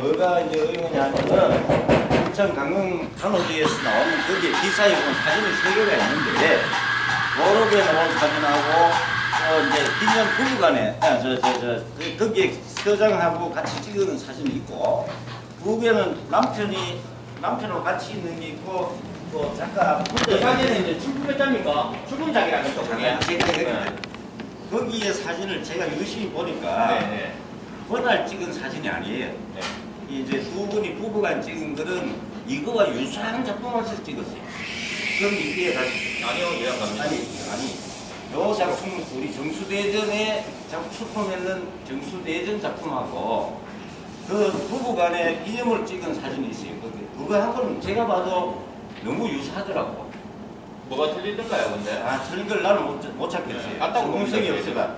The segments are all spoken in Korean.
뭐가 이제 의미냐면은 부천 강릉 단호지에서 나오는 거기에 기사에 보면 사진이 세 개가 있는데 도로에 나온 사진하고 또 이제 기념 부부간에 아, 저, 저, 저, 그- 거기에 서장하고 같이 찍은 사진이 있고 두 개는 남편이 남편하고 같이 있는 게 있고 또 작가 그 사진은 이제 출근했답니까? 출근작이라는 거 그게. 아, 제가 거기- 네. 거기에 사진을 제가 유심히 보니까 네, 네. 그날 찍은 사진이 아니에요. 네. 이제 두 분이 부부간 찍은 거는 이거와 유사한 작품을 찍었어요. 그럼 이게 다시 아니요, 예약 갑니다. 아니 아니 요 작품 우리 정수대전에 작품 출품했는 정수대전 작품하고 그 부부간의 기념을 찍은 사진이 있어요. 그- 그거하고는 제가 봐도 너무 유사하더라고. 뭐가 틀리던가요, 근데? 아 틀린 걸 나는 못, 못 찾겠어요. 네, 갔다고 공성이 없어가.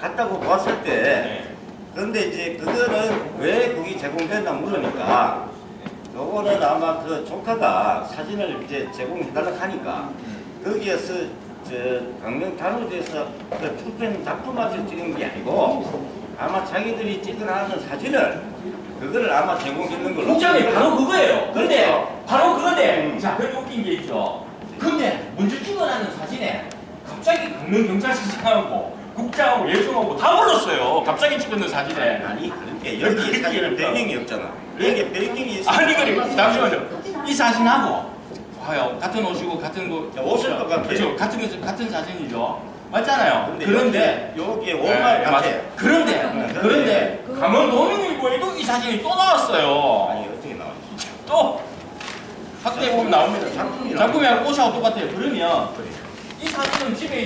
갔다고 봤을 때 네. 그런데 이제 그거는 왜 제공됐나 물으니까 요거는 아마 그 조카가 사진을 이제 제공해달라고 하니까 거기에서 저 강릉 단호대에서 그 출판 작품을 찍은 게 아니고 아마 자기들이 찍어나가는 사진을 그거를 아마 제공했는 걸로 국장님 바로 그거예요. 근데 그렇죠. 바로 그건데 음. 자 그게 웃긴 게 있죠. 근데 먼저 찍어놨는 사진에 갑자기 강릉 경찰서장하고 국장하고 예술하고 다 불렀어요. 갑자기 찍었는 사진에. 아니 그렇 게 여기 사진은 배경이 없잖아 여기 배경이 있어 아니 그래 잠시만요. 이 사진하고 봐요 같은 옷이고 같은 거 야, 옷은 똑같아요. 그죠 같은 거 같은 사진이죠. 맞잖아요. 그런데 여기에 네, 오말 같아 맞아요. 그런데 네, 그런데 강원도민일보에도 이 사진이 또 나왔어요. 아니 어떻게 나와 또 확대해 보면 나옵니다. 작품이 작품이랑 꽃하고 똑같아요. 그러면 그래. 이 사진은 집에